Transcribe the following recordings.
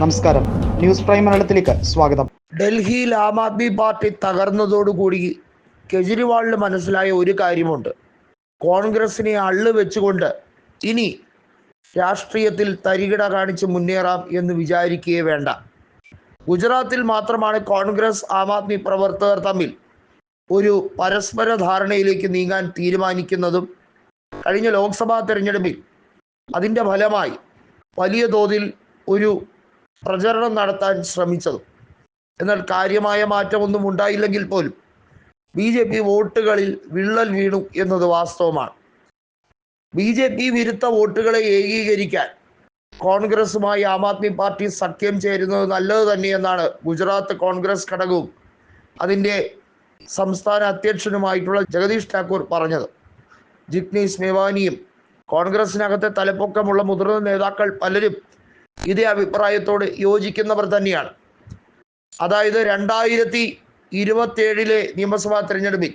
നമസ്കാരം. News prime മലയാളത്തിലേക്ക് സ്വാഗതം. ഡൽഹിയിൽ ആം ആദ്മി പാർട്ടി തകർന്നതോടുകൂടി കെജ്രിവാളിന് മനസ്സിലായ ഒരു കാര്യമുണ്ട്. കോൺഗ്രസിനെ അള്ളു വെച്ചുകൊണ്ട് ഇനി രാഷ്ട്രീയത്തിൽ തരികിട കാണിച്ച് മുന്നേറാം എന്ന് വിചാരിക്കുകയേ വേണ്ട. ഗുജറാത്തിൽ മാത്രമാണ് കോൺഗ്രസ് ആം ആദ്മി പ്രവർത്തകർ തമ്മിൽ ഒരു പരസ്പര ധാരണയിലേക്ക് നീങ്ങാൻ തീരുമാനിക്കുന്നതും കഴിഞ്ഞ ലോക്സഭാ തെരഞ്ഞെടുപ്പിൽ അതിന്റെ ഫലമായി വലിയ തോതിൽ ഒരു പ്രചരണം നടത്താൻ ശ്രമിച്ചതും. എന്നാൽ കാര്യമായ മാറ്റമൊന്നും ഉണ്ടായില്ലെങ്കിൽ പോലും ബി ജെ പി വോട്ടുകളിൽ വിള്ളൽ വീണു എന്നത് വാസ്തവമാണ്. ബി ജെ പി വിരുദ്ധ വോട്ടുകളെ ഏകീകരിക്കാൻ കോൺഗ്രസുമായി ആം ആദ്മി പാർട്ടി സഖ്യം ചേരുന്നത് നല്ലത് തന്നെയെന്നാണ് ഗുജറാത്ത് കോൺഗ്രസ് ഘടകവും അതിന്റെ സംസ്ഥാന അധ്യക്ഷനുമായിട്ടുള്ള ജഗദീഷ് ഠാക്കൂർ പറഞ്ഞത്. ജിഗ്നീഷ് മേവാനിയും കോൺഗ്രസിനകത്തെ തലപ്പൊക്കമുള്ള മുതിർന്ന നേതാക്കൾ പലരും ഇതേ അഭിപ്രായത്തോട് യോജിക്കുന്നവർ തന്നെയാണ്. അതായത് രണ്ടായിരത്തി ഇരുപത്തിയേഴിലെ നിയമസഭാ തെരഞ്ഞെടുപ്പിൽ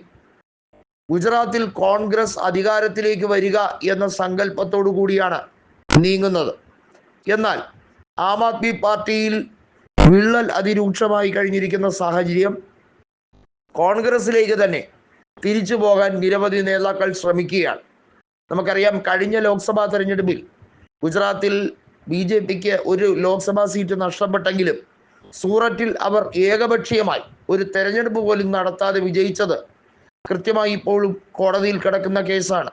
ഗുജറാത്തിൽ കോൺഗ്രസ് അധികാരത്തിലേക്ക് വരിക എന്ന സങ്കല്പത്തോടു കൂടിയാണ് നീങ്ങുന്നത്. എന്നാൽ ആം ആദ്മി പാർട്ടിയിൽ വിള്ളൽ അതിരൂക്ഷമായി കഴിഞ്ഞിരിക്കുന്ന സാഹചര്യം കോൺഗ്രസിലേക്ക് തന്നെ തിരിച്ചു പോകാൻ നിരവധി നേതാക്കൾ ശ്രമിക്കുകയാണ്. നമുക്കറിയാം കഴിഞ്ഞ ലോക്സഭാ തെരഞ്ഞെടുപ്പിൽ ഗുജറാത്തിൽ ബി ജെ പിക്ക് ഒരു ലോക്സഭാ സീറ്റ് നഷ്ടപ്പെട്ടെങ്കിലും സൂററ്റിൽ അവർ ഏകപക്ഷീയമായി ഒരു തെരഞ്ഞെടുപ്പ് പോലും നടത്താതെ വിജയിച്ചത് കൃത്യമായി ഇപ്പോഴും കോടതിയിൽ കിടക്കുന്ന കേസാണ്.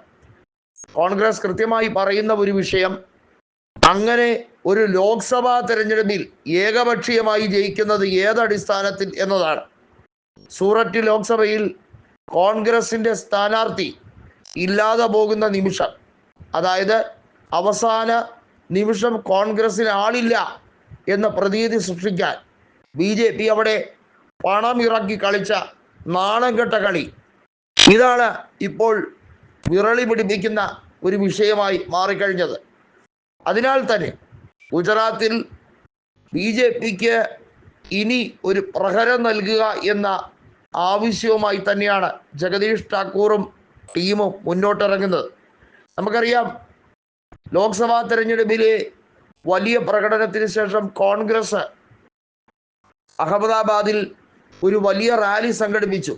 കോൺഗ്രസ് കൃത്യമായി പറയുന്ന ഒരു വിഷയം അങ്ങനെ ഒരു ലോക്സഭാ തെരഞ്ഞെടുപ്പിൽ ഏകപക്ഷീയമായി ജയിക്കുന്നത് ഏതടിസ്ഥാനത്തിൽ എന്നതാണ്. സൂററ്റ് ലോക്സഭയിൽ കോൺഗ്രസിന്റെ സ്ഥാനാർത്ഥി ഇല്ലാതെ പോകുന്ന നിമിഷം അതായത് അവസാന നിമിഷം കോൺഗ്രസിന് ആളില്ല എന്ന പ്രതീതി സൃഷ്ടിക്കാൻ ബി ജെ പി അവിടെ പണം ഇറക്കി കളിച്ച നാണം കെട്ട കളി. ഇതാണ് ഇപ്പോൾ വിറളി പിടിപ്പിക്കുന്ന ഒരു വിഷയമായി മാറിക്കഴിഞ്ഞത്. അതിനാൽ തന്നെ ഗുജറാത്തിൽ ബി ജെ പിക്ക് ഇനി ഒരു പ്രഹരം നൽകുക എന്ന ആവശ്യവുമായി തന്നെയാണ് ജഗദീഷ് ഠാക്കൂറും ടീമും മുന്നോട്ടിറങ്ങുന്നത്. നമുക്കറിയാം ലോക്സഭാ തെരഞ്ഞെടുപ്പിലെ വലിയ പ്രകടനത്തിന് ശേഷം കോൺഗ്രസ് അഹമ്മദാബാദിൽ ഒരു വലിയ റാലി സംഘടിപ്പിച്ചു.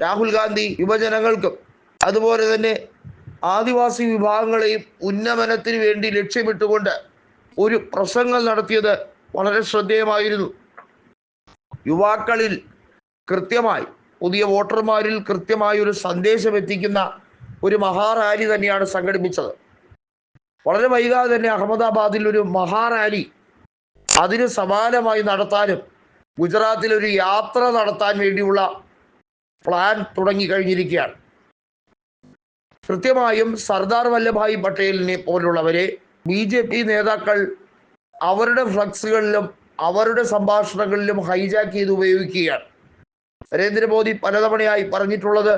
രാഹുൽ ഗാന്ധി യുവജനങ്ങൾക്കും അതുപോലെ തന്നെ ആദിവാസി വിഭാഗങ്ങളെയും ഉന്നമനത്തിന് വേണ്ടി ലക്ഷ്യമിട്ടുകൊണ്ട് ഒരു പ്രസംഗം നടത്തിയത് വളരെ ശ്രദ്ധേയമായിരുന്നു. യുവാക്കളിൽ കൃത്യമായി പുതിയ വോട്ടർമാരിൽ കൃത്യമായ ഒരു സന്ദേശം എത്തിക്കുന്ന ഒരു മഹാറാലി തന്നെയാണ് സംഘടിപ്പിച്ചത്. വളരെ വൈകാതെ തന്നെ അഹമ്മദാബാദിൽ ഒരു മഹാറാലി അതിന് സമാനമായി നടത്താനും ഗുജറാത്തിൽ ഒരു യാത്ര നടത്താൻ വേണ്ടിയുള്ള പ്ലാൻ തുടങ്ങി കഴിഞ്ഞിരിക്കുകയാണ്. കൃത്യമായും സർദാർ വല്ലഭായ് പട്ടേലിനെ പോലുള്ളവരെ ബി ജെ പി നേതാക്കൾ അവരുടെ ഫ്ലക്സുകളിലും അവരുടെ സംഭാഷണങ്ങളിലും ഹൈജാക്ക് ചെയ്ത് ഉപയോഗിക്കുകയാണ്. നരേന്ദ്രമോദി പലതവണയായി പറഞ്ഞിട്ടുള്ളത്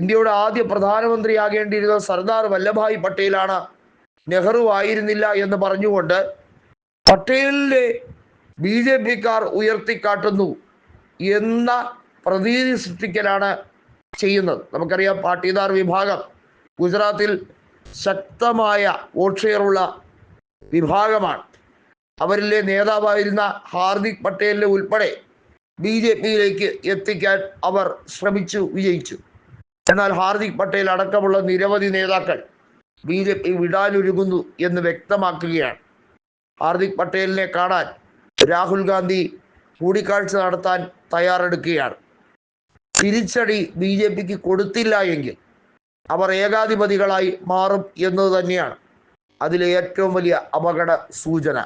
ഇന്ത്യയുടെ ആദ്യ പ്രധാനമന്ത്രിയാകേണ്ടിയിരുന്ന സർദാർ വല്ലഭായ് പട്ടേലാണ് നെഹ്റു ആയിരുന്നില്ല എന്ന് പറഞ്ഞുകൊണ്ട് പട്ടേലിനെ ബി ജെ പിക്കാർ ഉയർത്തിക്കാട്ടുന്നു എന്ന പ്രതീതി സൃഷ്ടിക്കലാണ് ചെയ്യുന്നത്. നമുക്കറിയാം പാട്ടീദാർ വിഭാഗം ഗുജറാത്തിൽ ശക്തമായ വോട്ട് ഷെയറുള്ള വിഭാഗമാണ്. അവരിലെ നേതാവായിരുന്ന ഹാർദിക് പട്ടേലിനെ ഉൾപ്പെടെ ബി ജെ പിയിലേക്ക് എത്തിക്കാൻ അവർ ശ്രമിച്ചു വിജയിച്ചു. എന്നാൽ ഹാർദിക് പട്ടേൽ അടക്കമുള്ള നിരവധി നേതാക്കൾ ബി ജെ പി വിടാനൊരുങ്ങുന്നു എന്ന് വ്യക്തമാക്കുകയാണ്. ഹാർദിക് പട്ടേലിനെ കാണാൻ രാഹുൽ ഗാന്ധി കൂടിക്കാഴ്ച നടത്താൻ തയ്യാറെടുക്കുകയാണ്. തിരിച്ചടി ബി ജെ പിക്ക് കൊടുത്തില്ല എങ്കിൽ അവർ ഏകാധിപതികളായി മാറും എന്നത് തന്നെയാണ് അതിലെ ഏറ്റവും വലിയ അപകട സൂചന.